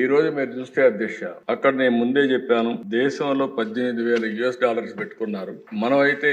ఈ రోజు మీరు చూస్తే అధ్యక్ష అక్కడ నేను ముందే చెప్పాను దేశంలో పద్దెనిమిది వేల యుఎస్ డాలర్స్ పెట్టుకున్నారు. మనం అయితే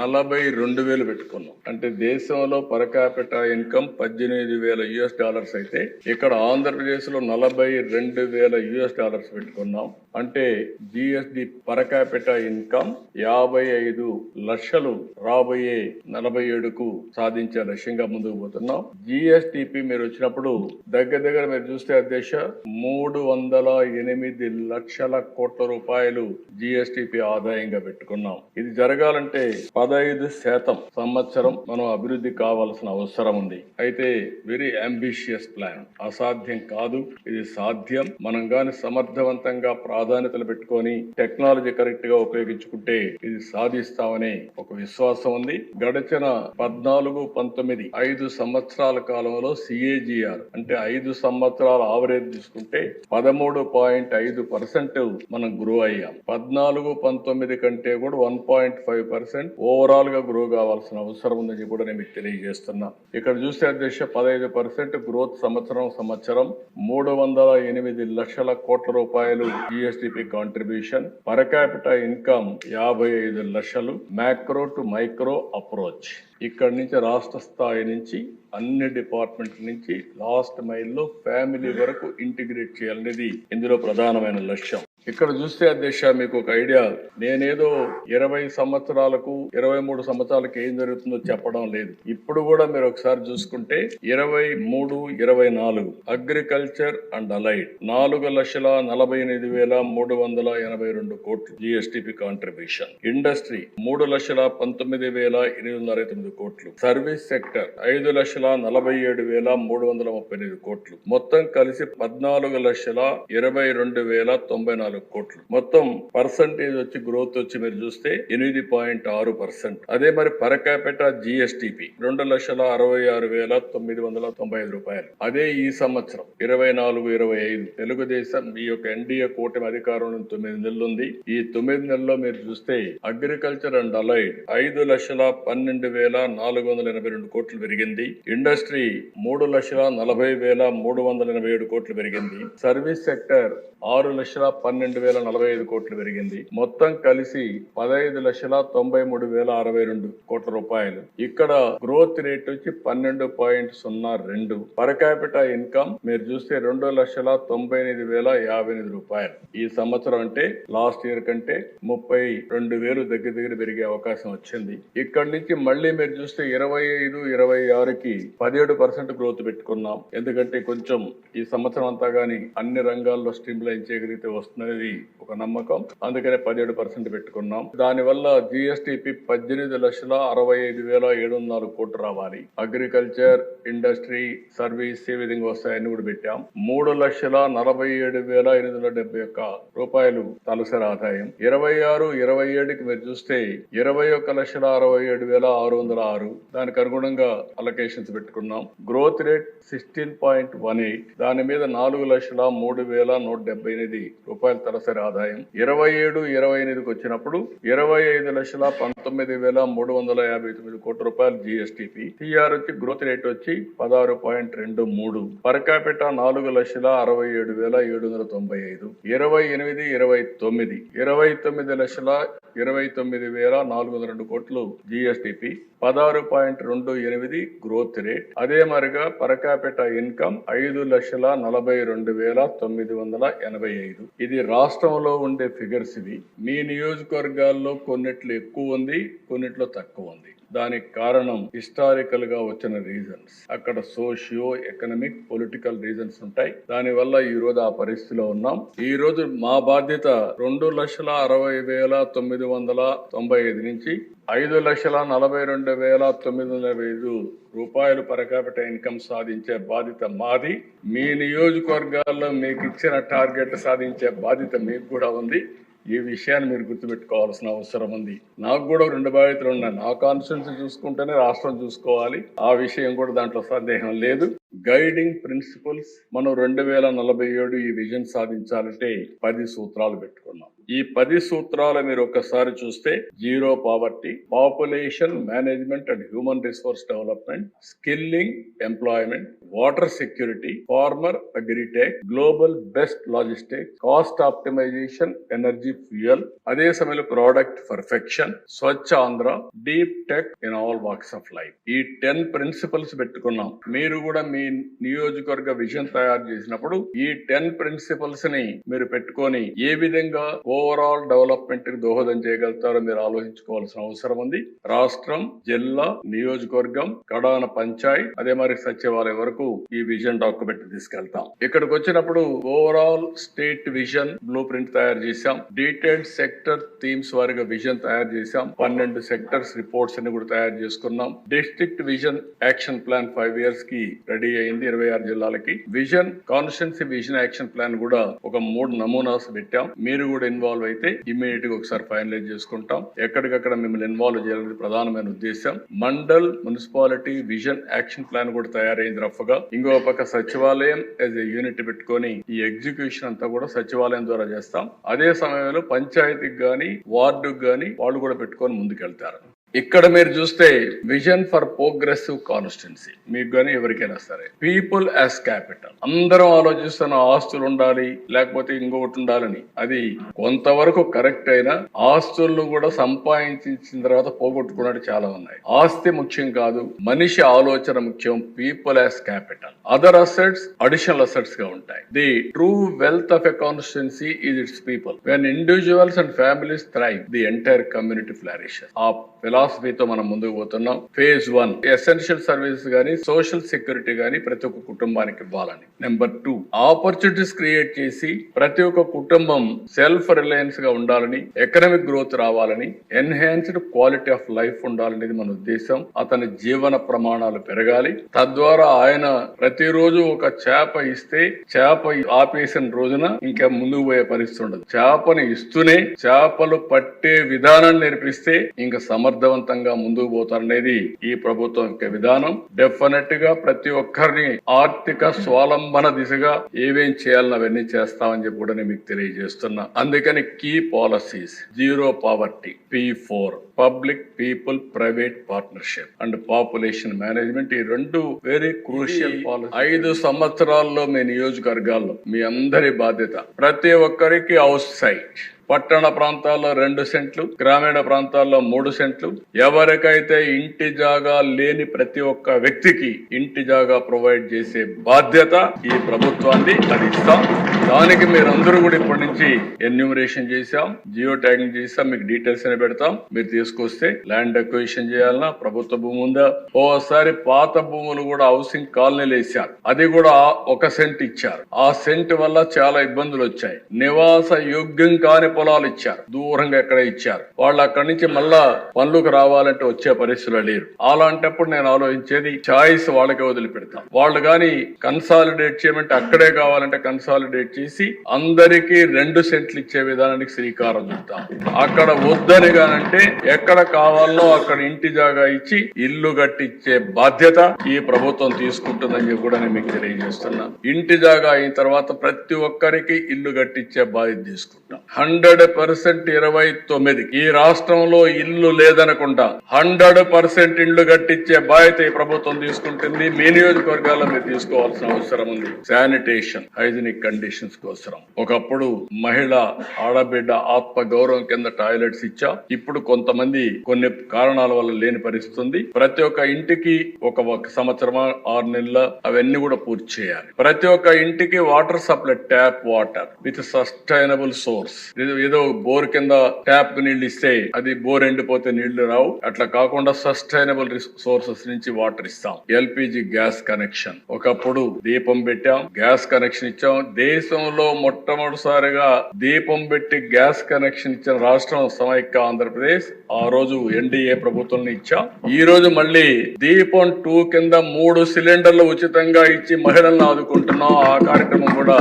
నలభై రెండు వేలు పెట్టుకున్నాం. అంటే దేశంలో పరకాపిట ఇన్కమ్ పద్దెనిమిది వేల యుఎస్ డాలర్స్ అయితే ఇక్కడ ఆంధ్రప్రదేశ్లో నలభై రెండు వేల యుఎస్ డాలర్స్ పెట్టుకున్నాం. అంటే జిఎస్డి పరకాపిట ఇన్కమ్ యాభై ఐదు లక్షలు రాబోయే నలభై ఏడుకు సాధించే లక్ష్యంగా ముందుకు పోతున్నాం. జిఎస్టిపి మీరు వచ్చినప్పుడు దగ్గర దగ్గర మీరు చూస్తే అధ్యక్ష మూడు మూడు వందల ఎనిమిది లక్షల కోట్ల రూపాయలు జిఎస్టిపి ఆదాయంగా పెట్టుకున్నాం. ఇది జరగాలంటే పదహైదు శాతం సంవత్సరం మనం అభివృద్ధి కావాల్సిన అవసరం ఉంది. అయితే వెరీ అంబిషియస్ ప్లాన్. అసాధ్యం కాదు. ఇది సాధ్యం. మనం గాని సమర్థవంతంగా ప్రాధాన్యతలు పెట్టుకొని టెక్నాలజీ కరెక్ట్గా ఉపయోగించుకుంటే ఇది సాధిస్తామనే ఒక విశ్వాసం ఉంది. గడిచిన పద్నాలుగు పంతొమ్మిది ఐదు సంవత్సరాల కాలంలో సిఏజిఆర్ అంటే ఐదు సంవత్సరాల ఆవరేజ్ తీసుకుంటే పదమూడు పాయింట్ ఐదు పర్సెంట్ మనం గ్రో అయ్యాం. పద్నాలుగు పంతొమ్మిది కంటే కూడా వన్ పాయింట్ ఫైవ్ పర్సెంట్ ఓవరాల్గా గ్రో కావాల్సిన అవసరం ఉందని కూడా నేను మీకు తెలియజేస్తున్నా. ఇక్కడ చూస్తే అధ్యక్ష పదహైదు పర్సెంట్ గ్రోత్ సంవత్సరం సంవత్సరం మూడు వందల ఎనిమిది లక్షల కోట్ల రూపాయలు GSDP contribution per capital income యాభై ఐదు లక్షలు మ్యాక్రో టు మైక్రో అప్రోచ్ ఇక్కడ నుంచి రాష్ట్ర స్థాయి నుంచి అన్ని డిపార్ట్మెంట్ నుంచి లాస్ట్ మైల్లో ఫ్యామిలీ వరకు ఇంటిగ్రేట్ చేయాలనేది ఇందులో ప్రధానమైన లక్ష్యం. ఇక్కడ చూస్తే అధ్యక్ష మీకు ఒక ఐడియా. నేనేదో ఇరవై సంవత్సరాలకు ఇరవై మూడు సంవత్సరాలకు ఏం జరుగుతుందో చెప్పడం లేదు. ఇప్పుడు కూడా మీరు ఒకసారి చూసుకుంటే ఇరవై మూడు ఇరవై నాలుగు అగ్రికల్చర్ అండ్ అలైడ్. నాలుగు లక్షల నలభై ఎనిమిది వేల మూడు వందల ఎనభై రెండు కోట్లు జిఎస్టిపి కాంట్రిబ్యూషన్ ఇండస్ట్రీ మూడు లక్షల పంతొమ్మిది వేల ఎనిమిది వందల అరవై తొమ్మిది కోట్లు. సర్వీస్ సెక్టర్ ఐదు లక్షల నలభై ఏడు వేల మూడు వందల ముప్పై ఎనిమిది కోట్లు. మొత్తం కలిసి పద్నాలుగు లక్షల ఇరవై రెండు వేల తొంభై నాలుగు కోట్లు. మొత్తం పర్సంటేజ్ వచ్చి గ్రోత్ వచ్చి మీరు చూస్తే ఎనిమిది పాయింట్ ఆరు పర్సెంట్ అదే మరి పర్ క్యాపిటా జిఎస్టిపి రెండు లక్షల అరవై ఆరు వేల తొమ్మిది వందల తొంభై ఐదు రూపాయలు. అదే ఈ సంవత్సరం ఇరవై నాలుగు ఇరవై ఐదు. తెలుగుదేశం ఈ యొక్క ఎన్డీఏ కూటమి అధికారంలో తొమ్మిది నెలలు ఉంది. ఈ తొమ్మిది నెలల్లో మీరు చూస్తే అగ్రికల్చర్ అండ్ అలైడ్ ఐదు లక్షల పన్నెండు వేల నాలుగు వందల ఎనభై రెండు కోట్లు పెరిగింది. ఇండస్ట్రీ మూడు లక్షల నలభై వేల మూడు వందల ఎనభై ఏడు కోట్లు పెరిగింది. సర్వీస్ సెక్టర్ ఆరు లక్షల పన్నెండు పన్నెండు వేల నలభై ఐదు కోట్లు పెరిగింది. మొత్తం కలిసి పదహైదు లక్షల తొంభై మూడు వేల అరవై రెండు కోట్ల రూపాయలు. ఇక్కడ గ్రోత్ రేట్ వచ్చి పన్నెండు పాయింట్ సున్నా రెండు. పర్ క్యాపిటల్ ఇన్కమ్ మీరు చూస్తే రెండు లక్షల తొంభై ఎనిమిది వేల యాభై ఎనిమిది రూపాయలు. ఈ సంవత్సరం అంటే లాస్ట్ ఇయర్ కంటే ముప్పై రెండు వేలు దగ్గర దగ్గర పెరిగే అవకాశం వచ్చింది. ఇక్కడ నుంచి మళ్ళీ మీరు చూస్తే ఇరవై ఐదు ఇరవై ఆరుకి పదిహేడు పర్సెంట్ గ్రోత్ పెట్టుకున్నాం. ఎందుకంటే కొంచెం ఈ సంవత్సరం అంతా గానీ అన్ని రంగాల్లో స్ట్రీమ్ లైన్ చేయగలిగితే అనేది ఒక నమ్మకం. అందుకనే పదిహేడు పర్సెంట్ పెట్టుకున్నాం. దానివల్ల జిఎస్టిపి పద్దెనిమిది లక్షల అరవై ఐదు వేల ఏడు వందల నాలుగు కోట్లు రావాలి. అగ్రికల్చర్ ఇండస్ట్రీ సర్వీస్ ఏ విధంగా వస్తాయని కూడా పెట్టాం. మూడు లక్షల నలభై ఏడు వేల ఎనిమిది వందల డెబ్బై ఒక్క రూపాయలు తలసరి ఆదాయం. ఇరవై ఆరు ఇరవై ఏడుకి మీరు చూస్తే ఇరవై ఒక్క లక్షల అరవై ఏడు వేల ఆరు వందల ఆరు దానికి అనుగుణంగా అలొకేషన్స్ పెట్టుకున్నాం. Growth rate sixteen point one eight దాని మీద నాలుగు లక్షల మూడు వేల నూట డెబ్బై ఎనిమిది రూపాయలు తలసరి ఆదాయం. ఇరవై ఏడు ఇరవై ఎనిమిదికి వచ్చినప్పుడు ఇరవై ఐదు లక్షల పంతొమ్మిది వేల మూడు వందల యాభై తొమ్మిది కోట్ల రూపాయలు జిఎస్టిపి టీఆర్ వచ్చి గ్రోత్ రేట్ వచ్చి పదహారు పాయింట్ రెండు మూడు. పర్ క్యాపిటా నాలుగు లక్షల అరవై ఏడు వేల ఏడు వందల తొంభై ఐదు. ఇరవై ఎనిమిది ఇరవై తొమ్మిది. ఇరవై తొమ్మిది లక్షల ఇరవై తొమ్మిది వేల నాలుగు వందల రెండు కోట్లు జిఎస్టిపి పదహారు పాయింట్ రెండు ఎనిమిది గ్రోత్ రేట్ అదే మరిగా పర్ ఇన్కమ్ ఐదు లక్షల నలభై రెండు వేల తొమ్మిది వందల ఎనభై ఐదు. ఇది రాష్ట్రంలో ఉండే ఫిగర్స్ ఇవి. మీ నియోజకవర్గాల్లో కొన్నిట్లు ఎక్కువ ఉంది కొన్నిట్లో తక్కువ ఉంది. దానికి కారణం హిస్టారికల్గా వచ్చిన రీజన్స్ అక్కడ సోషియో ఎకనమిక్ పొలిటికల్ రీజన్స్ ఉంటాయి. దాని వల్ల ఈ రోజు ఆ పరిస్థితిలో ఉన్నాం. ఈ రోజు మా బాధ్యత రెండు లక్షల అరవై వేల తొమ్మిది వందల తొంభై ఐదు నుంచి ఐదు లక్షల నలభై రెండు వేల తొమ్మిది వందల ఐదు రూపాయలు పరకాపిట ఇన్కమ్ సాధించే బాధ్యత మాది. మీ నియోజకవర్గాల్లో మీకు ఇచ్చిన టార్గెట్ సాధించే బాధ్యత మీకు కూడా ఉంది. ఈ విషయాన్ని మీరు గుర్తుపెట్టుకోవాల్సిన అవసరం ఉంది. నాకు కూడా రెండు బాధ్యతలు ఉన్నాయి. నా కాన్స్టిట్యున్సీ చూసుకుంటేనే రాష్ట్రం చూసుకోవాలి. ఆ విషయం కూడా దాంట్లో సందేహం లేదు. Guiding principles. మనం రెండు వేల నలభై ఏడు ఈ విజన్ సాధించాలంటే పది సూత్రాలు పెట్టుకున్నాం. ఈ పది సూత్రాలు మీరు ఒక్కసారి చూస్తే zero poverty population management and human resource development skilling employment water security farmer agritech global best logistic cost optimisation energy fuel అదే సమయంలో product perfection Swachh Andhra deep tech in all walks of life. ఈ ten principles పెట్టుకున్నాం. మీరు కూడా మీ నియోజకవర్గ vision తయారు చేసినప్పుడు ఈ టెన్ ప్రిన్సిపల్స్ని మీరు పెట్టుకొని ఏ విధంగా ఓవరాల్ డెవలప్మెంట్కి దోహదం చేయగలుగుతారో మీరు ఆలోచించుకోవాల్సిన అవసరం ఉంది. రాష్ట్రం జిల్లా నియోజకవర్గం కడాన పంచాయత్ అదే మరి సచివాలయం వరకు ఈ విజన్ డాక్యుమెంట్ తీసుకెళ్తాం. ఇక్కడికి వచ్చినప్పుడు overall state vision blueprint తయారు చేశాం. డీటెయిల్డ్ సెక్టర్ థీమ్స్ వారిగా విజన్ తయారు చేశాం. పన్నెండు సెక్టర్స్ రిపోర్ట్స్ అన్ని కూడా తయారు చేసుకున్నాం. District vision action plan five ఇయర్స్కి రెడీ అయింది ఇరవై ఆరు జిల్లాలకి. Vision constituency vision action plan కూడా ఒక మూడు నమూనాస్ పెట్టాం. మీరు కూడా ఇన్వాల్వ్ అయితే ఇమీడియట్గా ఒకసారి ఫైనలైజ్ చేసుకుంటాం. ఎక్కడికక్కడ మిమ్మల్ని ఇన్వాల్వ్ చేయాలనేది ప్రధానమైన ఉద్దేశం mandal municipality vision action plan కూడా తయారైంది రఫ్గా ఇంకో పక్క సచివాలయం యాజ్ ఎ యూనిట్ పెట్టుకొని ఈ ఎగ్జిక్యూషన్ అంతా కూడా సచివాలయం ద్వారా చేస్తాం. అదే సమయంలో పంచాయతీకి గాని వార్డుకి గాని వాళ్ళు కూడా పెట్టుకొని ముందుకెళ్తారు. ఇక్కడ మీరు చూస్తే విజన్ ఫర్ ప్రోగ్రెసివ్ కాన్స్టిట్యున్సీ మీకు కానీ ఎవరికైనా సరే. పీపుల్ యాజ్ క్యాపిటల్ అందరం ఆలోచిస్తున్న ఆస్తులు ఉండాలి లేకపోతే ఇంకొకటి ఉండాలని. అది కొంతవరకు కరెక్ట్ అయినా ఆస్తులను కూడా సంపాదించిన తర్వాత పోగొట్టుకున్నట్టు చాలా ఉన్నాయి. ఆస్తి ముఖ్యం కాదు మనిషి ఆలోచన ముఖ్యం people as capital other assets additional అసెట్స్గా ఉంటాయి. The true wealth of a constituency is its people when individuals and families thrive the entire community flourish ఆ ఫిలాసఫీతో మనం ముందుకు పోతున్నాం. ఫేజ్ వన్ ఎసెన్షియల్ సర్వీసెస్ గానీ సోషల్ సెక్యూరిటీ గానీ ప్రతి ఒక్క కుటుంబానికి ఇవ్వాలని. నెంబర్ టూ ఆపర్చునిటీస్ క్రియేట్ చేసి ప్రతి ఒక్క కుటుంబం సెల్ఫ్ రిలయన్స్గా ఉండాలని ఎకనామిక్ గ్రోత్ రావాలని ఎన్హాన్స్డ్ క్వాలిటీ ఆఫ్ లైఫ్ ఉండాలనేది మన ఉద్దేశం. అతని జీవన ప్రమాణాలు పెరగాలి. తద్వారా ఆయన ప్రతిరోజు ఒక చేప ఇస్తే చేప ఆపేసిన రోజున ఇంకా ముందుకు పోయే పరిస్థితి ఉండదు. చేపని ఇస్తూనే చేపలు పట్టే విధానాన్ని నేర్పిస్తే ఇంకా సమర్థవంతంగా ముందుకు పోతారనేది ఈ ప్రభుత్వం యొక్క విధానం. డెఫినెట్గా ప్రతి ఒక్కరిని ఆర్థిక స్వాలంబన దిశగా ఏమేం చేయాలని అవన్నీ చేస్తామని చెప్పి కూడా మీకు తెలియజేస్తున్నా. అందుకని key policies zero poverty P four public people private partnership and population management ఈ రెండు వెరీ క్రూషియల్ పాలసీ ఐదు సంవత్సరాల్లో మీ నియోజకవర్గాల్లో మీ అందరి బాధ్యత ప్రతి ఒక్కరికి హౌస్ సైట్ పట్టణ ప్రాంతాల్లో రెండు సెంట్లు గ్రామీణ ప్రాంతాల్లో మూడు సెంట్లు. ఎవరికైతే ఇంటి జాగా లేని ప్రతి ఒక్క వ్యక్తికి ఇంటి జాగా ప్రొవైడ్ చేసే బాధ్యత ఈ ప్రభుత్వాన్ని అది ఇస్తాం దానికి మీరందరూ కూడా ఇప్పటి నుంచి ఎన్యూమరేషన్ చేశాం జియో ట్యాగింగ్ చేసాం మీకు డీటెయిల్స్ అని పెడతాం. మీరు తీసుకొస్తే ల్యాండ్ అక్విజిషన్ చేయాలన్నా ప్రభుత్వ భూమి ఉందా? ఓసారి పాత భూములు కూడా హౌసింగ్ కాలనీలు వేసారు అది కూడా ఒక సెంట్ ఇచ్చారు. ఆ సెంట్ వల్ల చాలా ఇబ్బందులు వచ్చాయి. నివాస యోగ్యం కాని పొలాలు ఇచ్చారు. దూరంగా ఎక్కడ ఇచ్చారు. వాళ్ళు అక్కడి నుంచి మళ్ళా పనులకు రావాలంటే వచ్చే పరిస్థితులు లేరు. అలాంటప్పుడు నేను ఆలోచించేది చాయిస్ వాళ్ళకే వదిలిపెడతాం. వాళ్ళు గాని కన్సాలిడేట్ చేయమంటే అక్కడే కావాలంటే కన్సాలిడేట్ చేసి అందరికీ రెండు సెంట్లు ఇచ్చే విధానానికి శ్రీకారం చుడతాం అక్కడ వద్దని గానంటే ఎక్కడ కావాలో అక్కడ ఇంటి జాగా ఇచ్చి ఇల్లు కట్టించే బాధ్యత ఈ ప్రభుత్వం తీసుకుంటుందని చెప్పి కూడా నేను మీకు తెలియజేస్తున్నా ఇంటి జాగా అయిన తర్వాత ప్రతి ఒక్కరికి ఇల్లు కట్టించే బాధ్యత తీసుకుంటాం. హండ్రెడ్ హండ్రెడ్ పర్సెంట్ ఇరవై తొమ్మిది ఈ రాష్ట్రంలో ఇల్లు లేదనకుండా హండ్రెడ్ పర్సెంట్ ఇల్లు కట్టించే బాధ్యత ఈ ప్రభుత్వం తీసుకుంటుంది. మీ నియోజకవర్గాల్లో మీరు తీసుకోవాల్సిన అవసరం ఉంది. శానిటేషన్ హైజీనిక్ కండిషన్స్ కోసం. ఒకప్పుడు మహిళ ఆడబిడ్డ ఆత్మ గౌరవం కింద టాయిలెట్స్ ఇచ్చా. ఇప్పుడు కొంతమంది కొన్ని కారణాల వల్ల లేని పరిస్థితుంది. ప్రతి ఒక్క ఇంటికి ఒక ఒక సంవత్సరం ఆరు నెలల అవన్నీ కూడా పూర్తి చేయాలి. ప్రతి ఒక్క ఇంటికి water supply tap water with sustainable source. ఏదో బోర్ కింద ట్యాప్ నీళ్ళు ఇస్తే అది బోర్ ఎండిపోతే నీళ్ళు రావు. అట్లా కాకుండా సస్టైనబుల్ సోర్సెస్ నుంచి వాటర్ ఇస్తాం. LPG gas connection. ఒకప్పుడు దీపం పెట్టాం గ్యాస్ కనెక్షన్ ఇచ్చాం. దేశంలో మొట్టమొదటిసారిగా దీపం పెట్టి గ్యాస్ కనెక్షన్ ఇచ్చిన రాష్ట్రం సమైక్య ఆంధ్రప్రదేశ్. ఆ రోజు ఎన్డీఏ ప్రభుత్వం ఇచ్చాం. ఈ రోజు మళ్ళీ దీపం టూ కింద మూడు సిలిండర్లు ఉచితంగా ఇచ్చి మహిళలను ఆదుకుంటున్నాం. ఆ కార్యక్రమం కూడా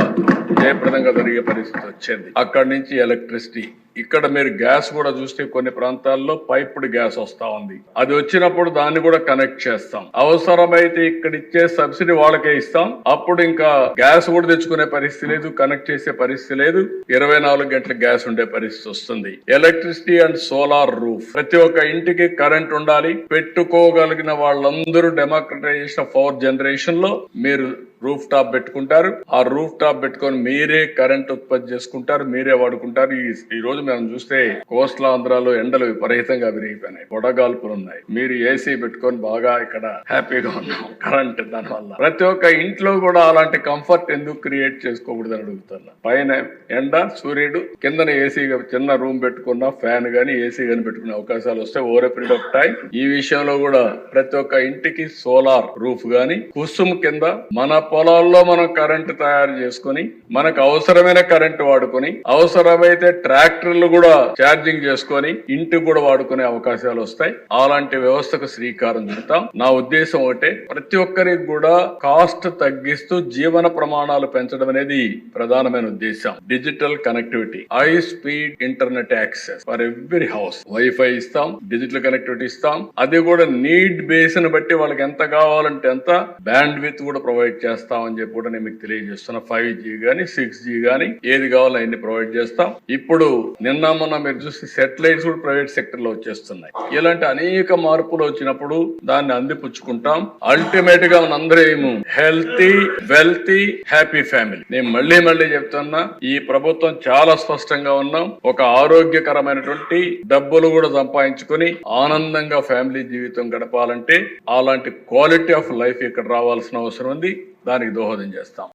జయప్రదంగా జరిగే పరిస్థితి వచ్చింది. అక్కడి నుంచి ఎలక్ట్రిసిటీ ఇక్కడ మీరు గ్యాస్ కూడా చూస్తే కొన్ని ప్రాంతాల్లో పైప్డ్ గ్యాస్ వస్తా ఉంది. అది వచ్చినప్పుడు దాన్ని కూడా కనెక్ట్ చేస్తాం. అవసరమైతే ఇక్కడ ఇచ్చే సబ్సిడీ వాళ్ళకే ఇస్తాం. అప్పుడు ఇంకా గ్యాస్ కూడా తెచ్చుకునే పరిస్థితి లేదు కనెక్ట్ చేసే పరిస్థితి లేదు. ఇరవై నాలుగు గంటల గ్యాస్ ఉండే పరిస్థితి వస్తుంది. Electricity and solar roof. ప్రతి ఒక్క ఇంటికి కరెంట్ ఉండాలి. పెట్టుకోగలిగిన వాళ్ళందరూ డెమోక్రటైజేషన్ ఆఫ్ పవర్ జనరేషన్లో మీరు రూఫ్ టాప్ పెట్టుకుంటారు. ఆ రూఫ్ టాప్ పెట్టుకొని మీరే కరెంట్ ఉత్పత్తి చేసుకుంటారు మీరే వాడుకుంటారు. ఈ ఈ రోజు మనం చూస్తే కోస్టల్ ఆంధ్రాలో ఎండలు విపరీతంగా విరిగిపోయినాయి. వడగాల్పులు ఉన్నాయి. మీరు ఏసీ పెట్టుకొని బాగా ఇక్కడ హ్యాపీగా ఉన్నాం. కరెంట్ దాని వల్ల ప్రతి ఒక్క ఇంట్లో కూడా అలాంటి కంఫర్ట్ ఎందుకు క్రియేట్ చేసుకోకూడదని అడుగుతున్నా. పైన ఎండ సూర్యుడు కిందన ఏసీ చిన్న రూమ్ పెట్టుకున్న ఫ్యాన్ గానీ ఏసీ గానీ పెట్టుకునే అవకాశాలు వస్తే ఓవర్ పీరియడ్ ఆఫ్ టైం ఈ విషయంలో కూడా ప్రతి ఒక్క ఇంటికి సోలార్ రూఫ్ గాని కుసుమ్ కింద మన పొలాల్లో మనం కరెంట్ తయారు చేసుకుని మనకు అవసరమైన కరెంట్ వాడుకొని అవసరమైతే ట్రాక్టర్ ట్రాక్టర్లు కూడా ఛార్జింగ్ చేసుకొని ఇంటికి కూడా వాడుకునే అవకాశాలు వస్తాయి. అలాంటి వ్యవస్థకు శ్రీకారం చుడతాం. నా ఉద్దేశం ఒకటే ప్రతి ఒక్కరికి కూడా కాస్ట్ తగ్గిస్తూ జీవన ప్రమాణాలు పెంచడం అనేది ప్రధానమైన ఉద్దేశం digital connectivity high speed internet access for every house. Wifi ఇస్తాం డిజిటల్ కనెక్టివిటీ ఇస్తాం. అది కూడా నీడ్ బేస్ని బట్టి వాళ్ళకి ఎంత కావాలంటే ఎంత బ్యాండ్ విత్ కూడా ప్రొవైడ్ చేస్తామని చెప్పి కూడా నేను మీకు తెలియజేస్తున్నా. ఫైవ్ జీ గానీ సిక్స్ జీ గానీ ఏది కావాలో అన్ని ప్రొవైడ్ చేస్తాం. ఇప్పుడు నిన్న మొన్న మీరు చూస్తే సెటిలైట్స్ కూడా ప్రైవేట్ సెక్టర్లో వచ్చేస్తున్నాయి. ఇలాంటి అనేక మార్పులు వచ్చినప్పుడు దాన్ని అందిపుచ్చుకుంటాం. అల్టిమేట్గా మనందరం హెల్తీ వెల్తీ హ్యాపీ ఫ్యామిలీ నేను మళ్ళీ మళ్ళీ చెప్తున్నా ఈ ప్రభుత్వం చాలా స్పష్టంగా ఉన్నాం. ఒక ఆరోగ్యకరమైనటువంటి డబ్బులు కూడా సంపాదించుకొని ఆనందంగా ఫ్యామిలీ జీవితం గడపాలంటే అలాంటి క్వాలిటీ ఆఫ్ లైఫ్ ఇక్కడ రావాల్సిన అవసరం ఉంది. దానికి దోహదం చేస్తాం.